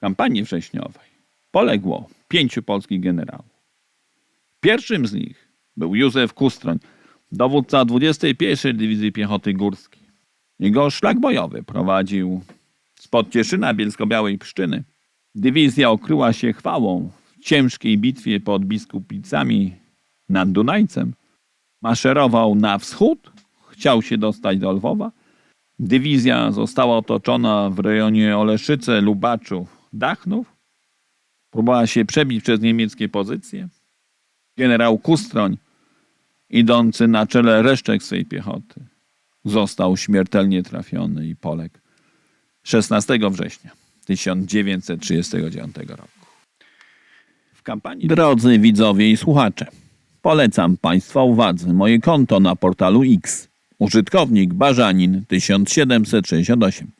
kampanii wrześniowej poległo pięciu polskich generałów. Pierwszym z nich był Józef Kustroń, dowódca 21 Dywizji Piechoty Górskiej. Jego szlak bojowy prowadził spod Cieszyna Bielsko-Białej Pszczyny. Dywizja okryła się chwałą w ciężkiej bitwie pod Biskupicami nad Dunajcem. Maszerował na wschód, chciał się dostać do Lwowa. Dywizja została otoczona w rejonie Oleszyce, Lubaczów, Dachnów. Próbowała się przebić przez niemieckie pozycje. Generał Kustroń, idący na czele resztek swej piechoty, został śmiertelnie trafiony i poległ 16 września 1939 roku. W kampanii... Drodzy widzowie i słuchacze, polecam Państwa uwadze moje konto na portalu X. Użytkownik Barzanin 1768.